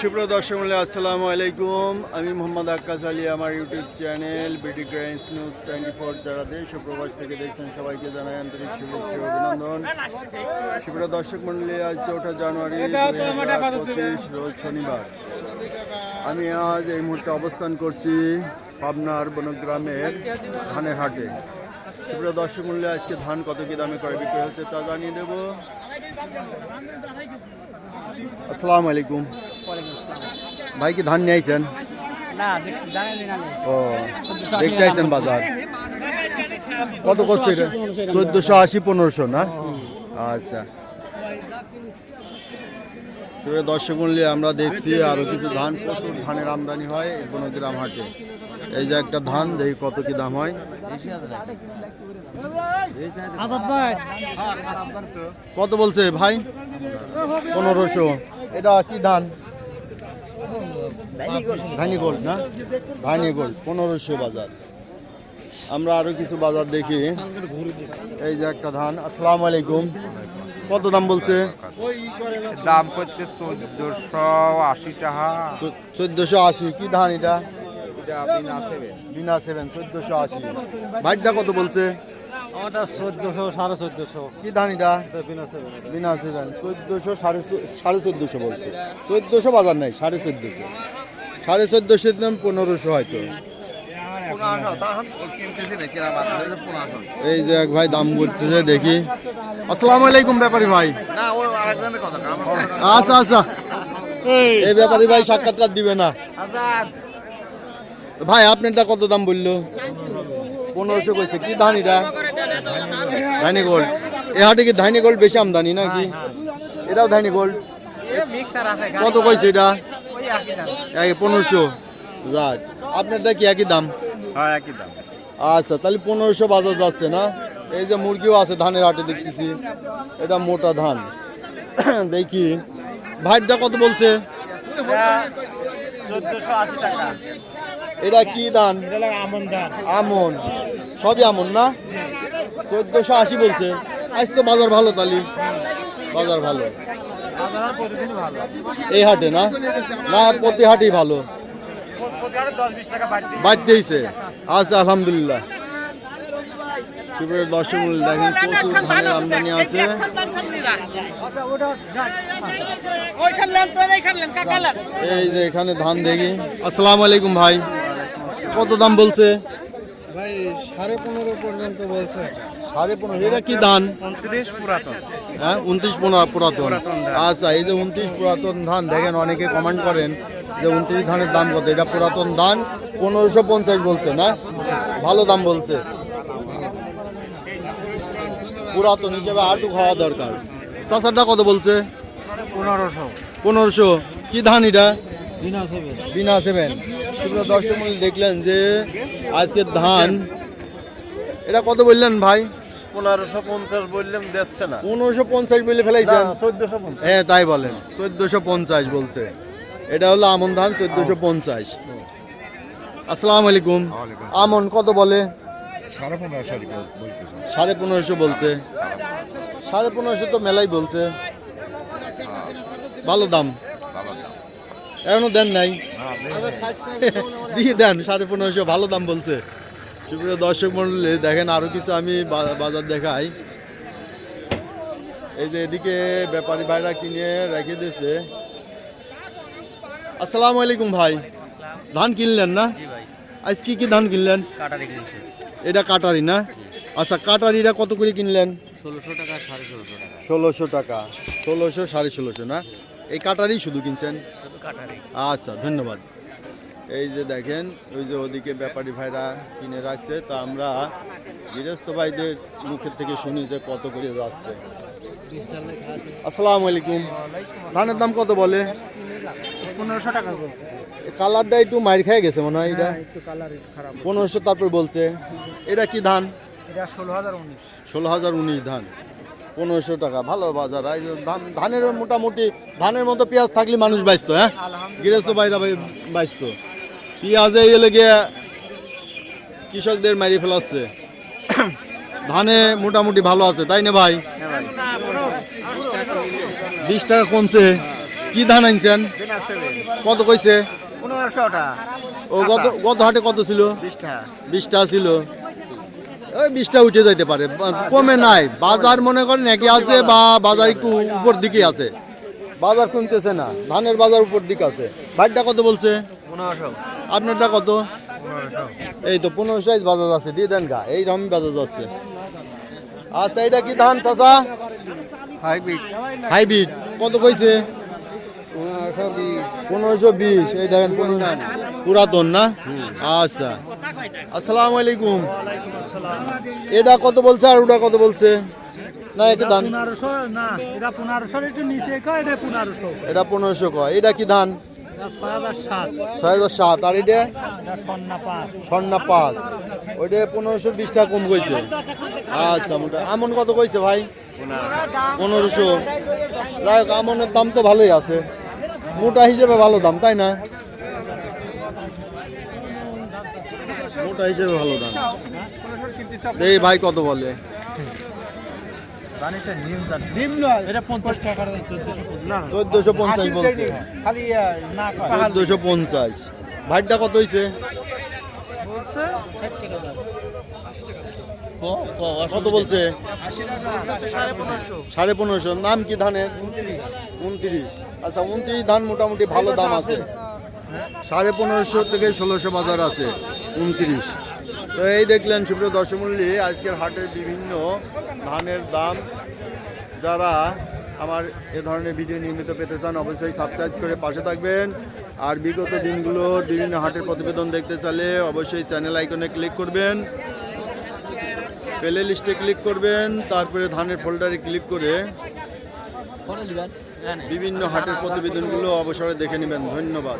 সুপ্রিয় দর্শক মূল্য আসসালামু আলাইকুম। আমি মোহাম্মদ আক্কাস আলী, আমার ইউটিউব চ্যানেল বিডি গ্রাইন্স নিউজ টোয়েন্টি ফোর যারা দেশ প্রবাস থেকে দেখছেন, সবাইকে জানাই আন্তরিক শুভেচ্ছা অভিনন্দন। সুপ্রিয় দর্শক মন্ডলী, আজ চৌঠা জানুয়ারি পঁচিশ, রোজ শনিবার। আমি আজ এই মুহূর্তে অবস্থান করছি পাবনার বনগ্রামের ধানের হাটে। সুপ্রিয় দর্শক মূল্যে আজকে ধান কত কি দামে ক্রয় বিক্রয় হচ্ছে তা জানিয়ে দেবো। আসসালামু আলাইকুম। ভাই কি ধান নিয়ে আইছেন। ও দেখতে আইছেন বাজার। কত করছে চোদ্দোশো আশি পনেরোশো না? আচ্ছা। দর্শক মূল্যে আমরা দেখছি আরও কিছু ধান প্রচুর ধানের আমদানি হয় এই বনগ্রাম হাটে। এই যে একটা ধান দেখি কত কি দাম হয়। কত বলছে ভাই? পনেরোশো। এটা কি ধান? ধানি গোল্ড। না? ধানি গোল্ড পনেরোশো বাজার। আমরা আরও কিছু বাজার দেখি। এই যে একটা ধান আসসালামু আলাইকুম। কত দাম বলছে? দাম করছে চোদ্দশো আশি টাকা। চোদ্দশো আশি কি ধান এটা? বিনা সেভেন চোদ্দশো আশি। ভাইটটা কত বলছে? আমারটা চোদ্দশো সাড়ে চোদ্দশো। কি ধান এটা? বিনা সেভেন চোদ্দশো সাড়ে সাড়ে চোদ্দশো বলছে। চোদ্দশো বাজার নাই সাড়ে চোদ্দশো। সাড়ে চোদ্দশো দাম পনেরোশো হয়তো। এই যে এক ভাই দাম বলতেছে দেখি। আসসালামু আলাইকুম ব্যাপারী ভাই। আচ্ছা আচ্ছা। এই ব্যাপারী ভাই সাক্ষাৎকার দিবে না। ভাই, আপনারটা কত দাম বলল? পনেরোশো কইছে। কি ধান এটা? ধানি গোল্ড। এ হাটে কি ধানি গোল্ড বেশি আমদানি নাকি? এটাও ধানি গোল্ড। কত কইছে এটা? পনেরোশো। রাত আপনারটা কি একই দাম? হ্যাঁ একই দাম। আচ্ছা তাহলে পনেরোশো বাজার যাচ্ছে না? এই যে মুরগিও আছে ধানের হাটে দেখতেছি। এটা মোটা ধান। দেখি। ভাইটা কত বলছে? এটা কি ধান? আমন আমন। সবই আমন না? চোদ্দশো আশি বলছে। আজ তো বাজার ভালো তালি বাজার ভালো। ভালো। এই হাটে না? না প্রতি হাটেই ভালো। বাড়তি আচ্ছা আলহামদুলিল্লাহ। দেখেন প্রচুর ধানের আমদানি আছে। এই যে এখানে ধান দেখি। আসসালামু আলাইকুম ভাই। কত দাম বলছে? ভাই সাড়ে পনেরো পর্যন্ত বলছে সাড়ে পনেরো এটা কি ধান? উনত্রিশ পুরাতন। হ্যাঁ উনত্রিশ পুরাতন। আচ্ছা এই যে উনত্রিশ পুরাতন ধান দেখেন অনেকে কমেন্ট করেন। যে উনত্রিশ ধানের দাম কত? এটা পুরাতন ধান পনেরোশো পঞ্চাশ বলছে না? ভালো দাম বলছে। পুরাতন হিসেবে আটু খাওয়া দরকার। চাষারটা কত বলছে? পনেরোশো। পনেরোশো। কি ধান এটা? বিনা সেভেন বিনা দর্শক মূল্য দেখলেন যে আজকে ধান এটা কত বললেন ভাই? পনেরোশো পঞ্চাশ বললাম দেখছে না। পনেরোশো পঞ্চাশ বলে ফেলাইছেন? চোদ্দশো হ্যাঁ তাই বলেন। চোদ্দশো পঞ্চাশ বলছে। এটা হলো আমন ধান চোদ্দশো পঞ্চাশ। আসসালামু আলাইকুম। আমন কত বলে? সাড়ে পনেরোশো বলছে। সাড়ে পনেরোশো তো মেলাই বলছে। ভালো দাম। এখনও দেন নাই। দিয়ে দেন সাড়ে পনেরোশো ভালো দাম বলছে। সুপ্রিয় দর্শক মন্ডলী দেখেন আরও কিছু আমি বাজার দেখাই। এই যে এদিকে ব্যাপারী ভাইরা কিনে রেখে দিয়েছে। আসসালামু আলাইকুম ভাই। ধান কিনলেন না? আজ কি কি ধান কিনলেন? এটা কাটারি না? আচ্ছা কাটারিটা কত করে কিনলেন? ষোলোশো টাকা সাড়ে ষোলোশো টাকা। ষোলোশো টাকা। ষোলোশো সাড়ে ষোলোশো না? এই কাটারি শুধু কিনছেন? আচ্ছা ধন্যবাদ। এই যে দেখেন ওই যে ওদিকে ব্যাপারী ভাইরা কিনে রাখছে। তা আমরা গৃহস্থ ভাইদের মুখের থেকে শুনি যে কত করে যাচ্ছে। আসসালামু আলাইকুম। ধানের দাম কত বলে? পনেরোশো টাকা কালারটা একটু মাইর খেয়ে গেছে মনে হয় এটা। একটু কালার খারাপ পনেরোশো তারপর বলছে। এটা কি ধান? এটা ষোলো হাজার উনিশ। ষোলো হাজার উনিশ ধান। পনেরোশো টাকা ভালো বাজার। এই ধানের মোটামুটি ধানের মতো পেঁয়াজ থাকলে মানুষ বাঁচত হ্যাঁ? গৃহস্থ বাইরা বাঁচত পেঁয়াজে এলে গিয়ে কৃষকদের মারি ফেলাচ্ছে। ধানে মোটামুটি ভালো আছে তাই না ভাই। বিশ টাকা কমছে। কি ধান আনছেন? কত কইছে? পনেরোশোটা। ও গত গত হাটে কত ছিল? বিশটা। বিশটা ছিল। ওই বিশটা উঠে যাইতে পারে। কমে নাই। বাজার মনে করেন একই আছে বা বাজার একটু উপর দিকে আছে। বাজার কমতেছে না। ধানের বাজার উপর দিকে আছে। বাড়িটা কত বলছে? আপনারটা কত? এই তো পনেরো সাইজ বাজার আছে। দিয়ে দেন গা। এই রকম বাজার আছে। আচ্ছা এটা কি ধান চাচা? হাইব্রিড। হাইব্রিড। কত কইছে? পনেরোশো বিশ, এই দেখেন পুরাতন না? আচ্ছা। আসসালামু আলাইকুম। এটা কত বলছে আর ওটা কত বলছে? না ধান। এটা পনেরোশো কয়, এটা কি ধান? ছয় হাজার সাত। আর স্বর্ণা পাঁচ। ওইটা পনেরোশো কইছে। আচ্ছা আমন কত কইছে ভাই? পনেরোশো। যাই হোক, আমনের দাম তো ভালোই আছে। মোটা হিসেবে ভালো দাম তাই না? মোটা হিসেবে ভালো দাম। এই ভাই কত বলে? এটা পঞ্চাশ চোদ্দশো চোদ্দশো পঞ্চাশ বলছে। চোদ্দশো পঞ্চাশ। ভাইটা কত হয়েছে কত বলছে? সাড়ে পনেরোশো। নাম কি ধানের? উনত্রিশ। আচ্ছা উনত্রিশ ধান মোটামুটি ভালো দাম আছে। সাড়ে পনেরোশো থেকে ষোলোশো বাজার আছে। উনত্রিশ। তো এই দেখলেন সুপ্রিয় দর্শমূল্যে আজকের হাটের বিভিন্ন ধানের দাম। যারা আমার এ ধরনের ভিডিও নিয়মিত পেতে চান অবশ্যই সাবস্ক্রাইব করে পাশে থাকবেন। আর বিগত দিনগুলোর বিভিন্ন হাটের প্রতিবেদন দেখতে চাইলে অবশ্যই চ্যানেল আইকনে ক্লিক করবেন। প্লে লিস্টে ক্লিক করবেন তারপরে ধানের ফোল্ডারে ক্লিক করে বিভিন্ন হাটের প্রতিবেদনগুলো অবসরে দেখে নেবেন। ধন্যবাদ।